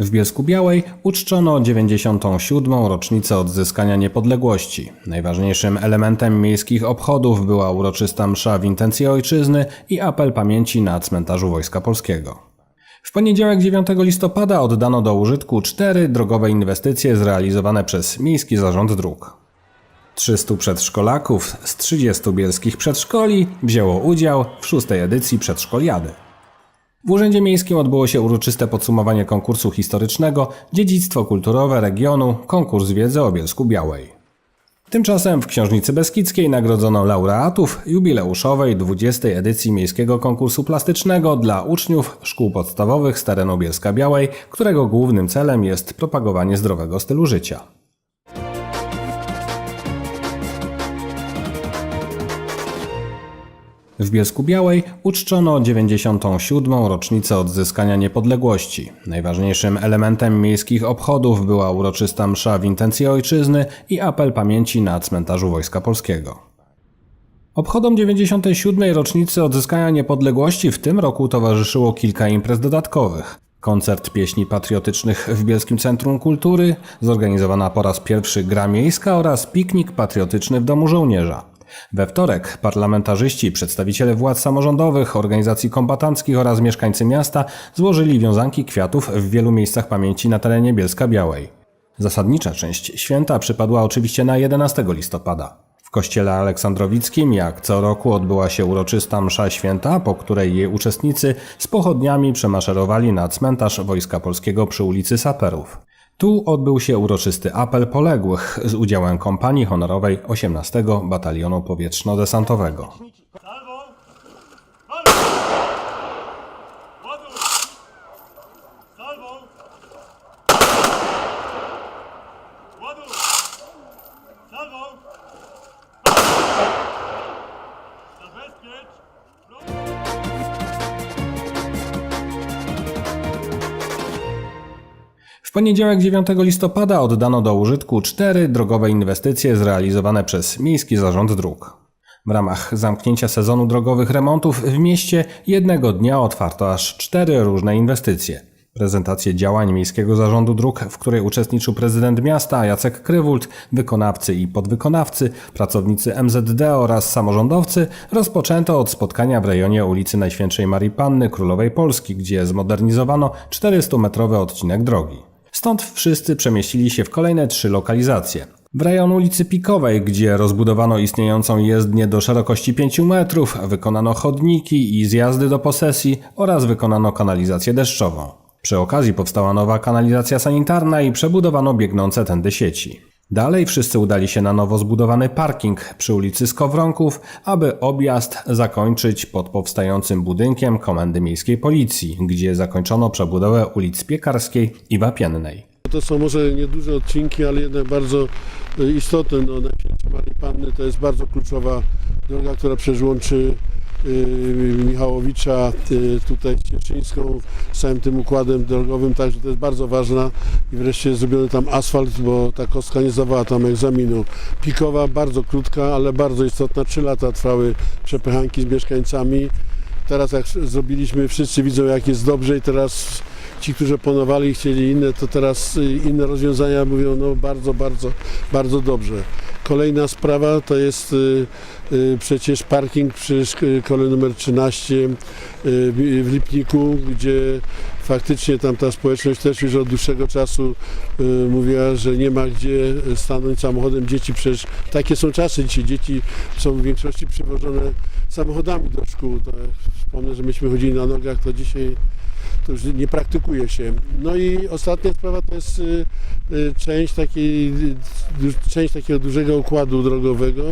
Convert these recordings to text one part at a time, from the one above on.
W Bielsku Białej uczczono 97. rocznicę odzyskania niepodległości. Najważniejszym elementem miejskich obchodów była uroczysta msza w intencji ojczyzny i apel pamięci na cmentarzu Wojska Polskiego. W poniedziałek 9 listopada oddano do użytku cztery drogowe inwestycje zrealizowane przez Miejski Zarząd Dróg. 300 przedszkolaków z 30 bielskich przedszkoli wzięło udział w szóstej edycji Przedszkoliady. W Urzędzie Miejskim odbyło się uroczyste podsumowanie konkursu historycznego Dziedzictwo kulturowe regionu Konkurs wiedzy o Bielsku Białej. Tymczasem w Książnicy Beskidzkiej nagrodzono laureatów jubileuszowej 20. edycji Miejskiego Konkursu Plastycznego dla uczniów szkół podstawowych z terenu Bielska Białej, którego głównym celem jest propagowanie zdrowego stylu życia. W Bielsku Białej uczczono 97. rocznicę odzyskania niepodległości. Najważniejszym elementem miejskich obchodów była uroczysta msza w intencji ojczyzny i apel pamięci na cmentarzu Wojska Polskiego. Obchodom 97. rocznicy odzyskania niepodległości w tym roku towarzyszyło kilka imprez dodatkowych. Koncert pieśni patriotycznych w Bielskim Centrum Kultury, zorganizowana po raz pierwszy gra miejska oraz piknik patriotyczny w Domu Żołnierza. We wtorek parlamentarzyści, przedstawiciele władz samorządowych, organizacji kombatanckich oraz mieszkańcy miasta złożyli wiązanki kwiatów w wielu miejscach pamięci na terenie Bielska Białej. Zasadnicza część święta przypadła oczywiście na 11 listopada. W kościele aleksandrowickim, jak co roku, odbyła się uroczysta msza święta, po której jej uczestnicy z pochodniami przemaszerowali na cmentarz Wojska Polskiego przy ulicy Saperów. Tu odbył się uroczysty apel poległych z udziałem kompanii honorowej 18 Batalionu Powietrzno-Desantowego. W poniedziałek 9 listopada oddano do użytku cztery drogowe inwestycje zrealizowane przez Miejski Zarząd Dróg. W ramach zamknięcia sezonu drogowych remontów w mieście jednego dnia otwarto aż cztery różne inwestycje. Prezentację działań Miejskiego Zarządu Dróg, w której uczestniczył prezydent miasta Jacek Krywult, wykonawcy i podwykonawcy, pracownicy MZD oraz samorządowcy, rozpoczęto od spotkania w rejonie ulicy Najświętszej Marii Panny Królowej Polski, gdzie zmodernizowano 400-metrowy odcinek drogi. Stąd wszyscy przemieścili się w kolejne trzy lokalizacje. W rejon ulicy Pikowej, gdzie rozbudowano istniejącą jezdnię do szerokości 5 metrów, wykonano chodniki i zjazdy do posesji oraz wykonano kanalizację deszczową. Przy okazji powstała nowa kanalizacja sanitarna i przebudowano biegnące tędy sieci. Dalej wszyscy udali się na nowo zbudowany parking przy ulicy Skowronków, aby objazd zakończyć pod powstającym budynkiem Komendy Miejskiej Policji, gdzie zakończono przebudowę ulic Piekarskiej i Wapiennej. To są może nieduże odcinki, ale jednak bardzo y, istotne. No, Najświętszej Marii Panny to jest bardzo kluczowa droga, która przecież łączy y, Michałowicza y, tutaj z Cieszyńską z całym tym układem drogowym, także to jest bardzo ważna i wreszcie zrobiony tam asfalt, bo ta kostka nie zdawała tam egzaminu. Pikowa, bardzo krótka, ale bardzo istotna. Trzy lata trwały przepychanki z mieszkańcami. Teraz jak zrobiliśmy, wszyscy widzą jak jest dobrze i teraz ci, którzy oponowali i chcieli inne, to teraz y, inne rozwiązania mówią, no bardzo, bardzo, bardzo dobrze. Kolejna sprawa to jest y, y, przecież parking przy szkole numer 13 y, w Lipniku, gdzie faktycznie tam ta społeczność też już od dłuższego czasu mówiła, że nie ma gdzie stanąć samochodem. Dzieci przecież, takie są czasy dzisiaj, dzieci są w większości przywożone samochodami do szkół. Wspomnę, że myśmy chodzili na nogach, to dzisiaj to już nie praktykuje się. No i ostatnia sprawa to jest y, y, część, takiej, du- część takiego dużego układu drogowego.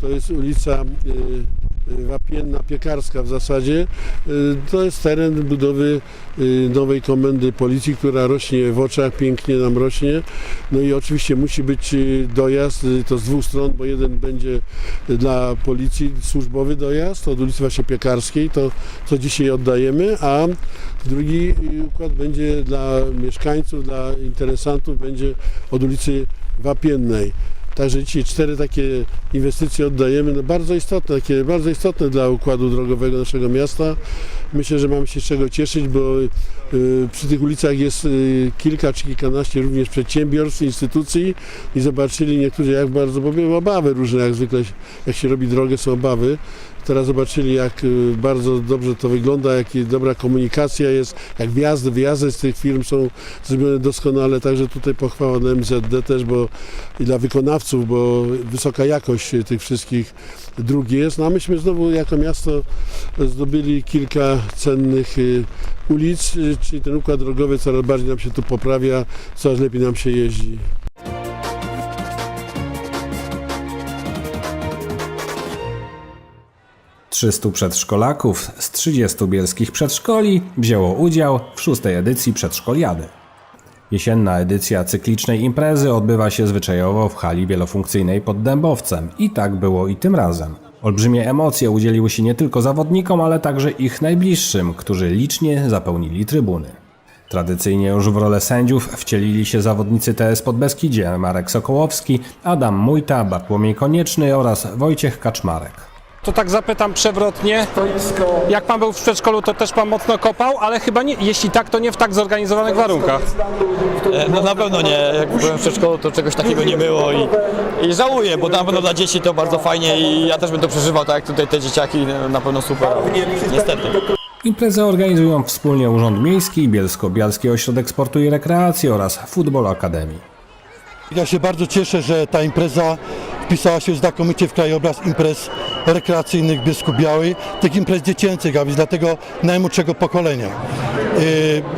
To jest ulica y, y, Wapienna Piekarska w zasadzie. Y, To jest teren budowy y, nowej komendy policji, która rośnie w oczach, pięknie nam rośnie. No i oczywiście musi być y, dojazd, y, to z dwóch stron, bo jeden będzie dla policji służbowy dojazd od ulicy właśnie Piekarskiej, to co dzisiaj oddajemy, a drugi y, układ będzie dla mieszkańców, dla interesantów, będzie od ulicy Wapiennej. Także dzisiaj cztery takie inwestycje oddajemy, no bardzo istotne, takie bardzo istotne dla układu drogowego naszego miasta. Myślę, że mamy się z czego cieszyć, bo przy tych ulicach jest y, kilka czy kilkanaście również przedsiębiorstw, instytucji i zobaczyli niektórzy jak bardzo, bo były obawy różne, jak zwykle jak się robi drogę są obawy. Teraz zobaczyli jak y, bardzo dobrze to wygląda, jak dobra komunikacja jest, jak wjazdy, wyjazdy z tych firm są zrobione doskonale, także tutaj pochwała dla MZD też, bo i dla wykonawców, bo wysoka jakość tych wszystkich dróg jest. No a myśmy znowu jako miasto zdobyli kilka cennych y, ulic, y, czyli ten układ drogowy coraz bardziej nam się tu poprawia, coraz lepiej nam się jeździ. Trzystu przedszkolaków z 30 bielskich przedszkoli wzięło udział w szóstej edycji Przedszkoliady. Jesienna edycja cyklicznej imprezy odbywa się zwyczajowo w hali wielofunkcyjnej pod Dębowcem i tak było i tym razem. Olbrzymie emocje udzieliły się nie tylko zawodnikom, ale także ich najbliższym, którzy licznie zapełnili trybuny. Tradycyjnie już w rolę sędziów wcielili się zawodnicy TS Podbeskidzie Marek Sokołowski, Adam Mujta, Bartłomiej Konieczny oraz Wojciech Kaczmarek. To tak zapytam przewrotnie. Jak pan był w przedszkolu, to też pan mocno kopał, ale chyba nie, jeśli tak, to nie w tak zorganizowanych warunkach. E, No na pewno nie. Jak byłem w przedszkolu, to czegoś takiego nie było i, i żałuję, bo na pewno dla dzieci to bardzo fajnie i ja też bym to przeżywał, tak jak tutaj te dzieciaki, na pewno super. Niestety. Imprezę organizują wspólnie Urząd Miejski, Bielsko-Bialski Ośrodek Sportu i Rekreacji oraz Football Academy. Ja się bardzo cieszę, że ta impreza wpisała się znakomicie w krajobraz imprez rekreacyjnych w Bielsku Białej, tych imprez dziecięcych, a więc dla tego najmłodszego pokolenia.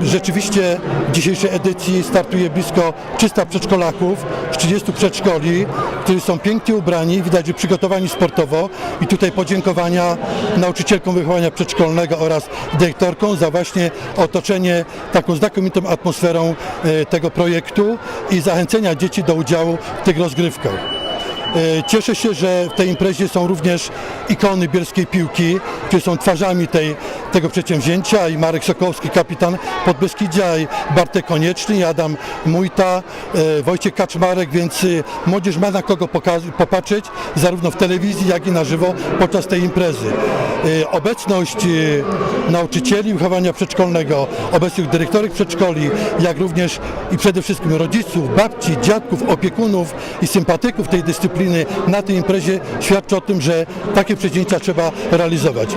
Yy, Rzeczywiście w dzisiejszej edycji startuje blisko 300 przedszkolaków z 30 przedszkoli, którzy są pięknie ubrani, widać, że przygotowani sportowo i tutaj podziękowania nauczycielkom wychowania przedszkolnego oraz dyrektorkom za właśnie otoczenie taką znakomitą atmosferą e, tego projektu i zachęcenia dzieci do udziału w tych rozgrywkach. E, Cieszę się, że w tej imprezie są również ikony bielskiej piłki, które są twarzami tej, tego przedsięwzięcia i Marek Sokołowski, kapitan Podbeskidzia i Bartek Konieczny, i Adam Mujta, e, Wojciech Kaczmarek, więc e, młodzież ma na kogo popatrzeć zarówno w telewizji, jak i na żywo podczas tej imprezy. Obecność nauczycieli wychowania przedszkolnego, obecnych dyrektorek przedszkoli, jak również i przede wszystkim rodziców, babci, dziadków, opiekunów i sympatyków tej dyscypliny na tej imprezie świadczy o tym, że takie przedsięwzięcia trzeba realizować.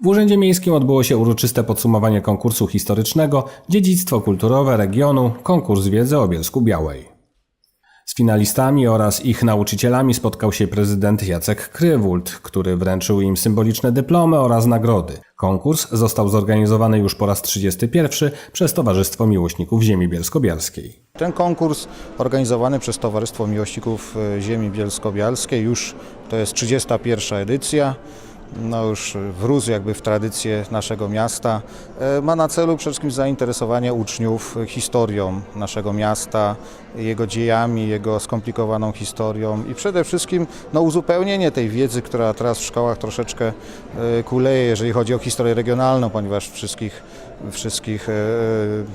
W Urzędzie Miejskim odbyło się uroczyste podsumowanie konkursu historycznego Dziedzictwo kulturowe regionu, konkurs wiedzy o Bielsku Białej. Z finalistami oraz ich nauczycielami spotkał się prezydent Jacek Krywult, który wręczył im symboliczne dyplomy oraz nagrody. Konkurs został zorganizowany już po raz 31 przez Towarzystwo Miłośników Ziemi Bielsko-Bialskiej. Ten konkurs organizowany przez Towarzystwo Miłośników e, Ziemi Bielsko-Bialskiej już to jest 31 edycja. No już wrósł jakby w tradycję naszego miasta. E, Ma na celu przede wszystkim zainteresowanie uczniów historią naszego miasta, jego dziejami, jego skomplikowaną historią i przede wszystkim no, uzupełnienie tej wiedzy, która teraz w szkołach troszeczkę e, kuleje, jeżeli chodzi o historię regionalną, ponieważ wszystkich wszystkich e,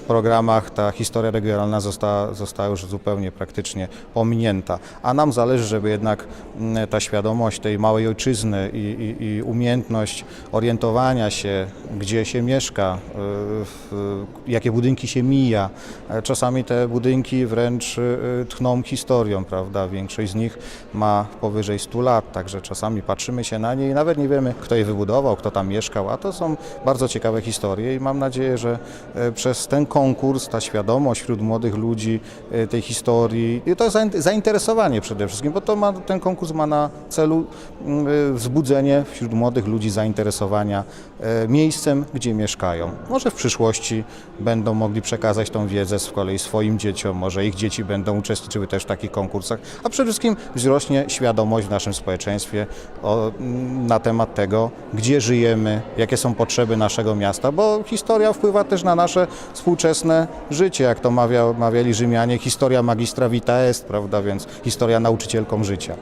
programach ta historia regionalna została, została już zupełnie praktycznie pominięta. A nam zależy, żeby jednak mm, ta świadomość tej małej ojczyzny i, i, i umiejętność orientowania się, gdzie się mieszka, e, jakie budynki się mija. E, Czasami te budynki wręcz e, tchną historią, prawda? Większość z nich ma powyżej 100 lat, także czasami patrzymy się na nie i nawet nie wiemy, kto je wybudował, kto tam mieszkał, a to są bardzo ciekawe historie i mam nadzieję, że e, przez ten konkurs ta świadomość wśród młodych ludzi e, tej historii to zain- zainteresowanie przede wszystkim, bo to ma, ten konkurs ma na celu mm, e, wzbudzenie wśród młodych ludzi zainteresowania miejscem, gdzie mieszkają. Może w przyszłości będą mogli przekazać tą wiedzę z kolei swoim dzieciom, może ich dzieci będą uczestniczyły też w takich konkursach, a przede wszystkim wzrośnie świadomość w naszym społeczeństwie o, mm, na temat tego, gdzie żyjemy, jakie są potrzeby naszego miasta, bo historia wpływa też na nasze współczesne życie, jak to mawia, mawiali Rzymianie, historia magistra vita est, prawda, więc historia nauczycielką życia.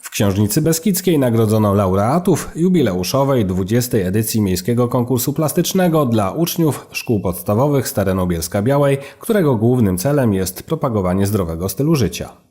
W Książnicy Beskidzkiej nagrodzono laureatów jubileuszowej 20. edycji Miejskiego Konkursu Plastycznego dla uczniów szkół podstawowych z terenu Bielska Białej, którego głównym celem jest propagowanie zdrowego stylu życia.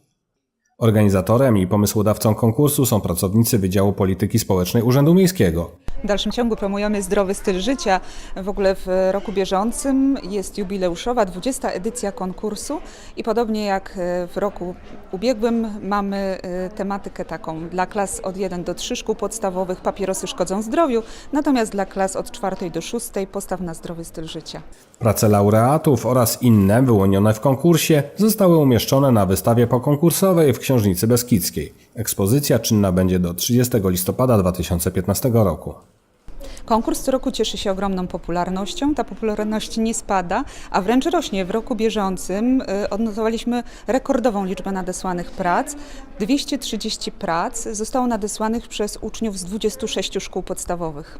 Organizatorem i pomysłodawcą konkursu są pracownicy Wydziału Polityki Społecznej Urzędu Miejskiego. W dalszym ciągu promujemy zdrowy styl życia. W ogóle w roku bieżącym jest jubileuszowa 20. edycja konkursu i podobnie jak w roku ubiegłym mamy e, tematykę taką dla klas od 1 do 3 szkół podstawowych papierosy szkodzą zdrowiu, natomiast dla klas od 4 do 6 postaw na zdrowy styl życia. Prace laureatów oraz inne wyłonione w konkursie zostały umieszczone na wystawie pokonkursowej w Książnicy Beskidzkiej. Ekspozycja czynna będzie do 30 listopada 2015 roku. Konkurs co roku cieszy się ogromną popularnością. Ta popularność nie spada, a wręcz rośnie. W roku bieżącym y, odnotowaliśmy rekordową liczbę nadesłanych prac. 230 prac zostało nadesłanych przez uczniów z 26 szkół podstawowych.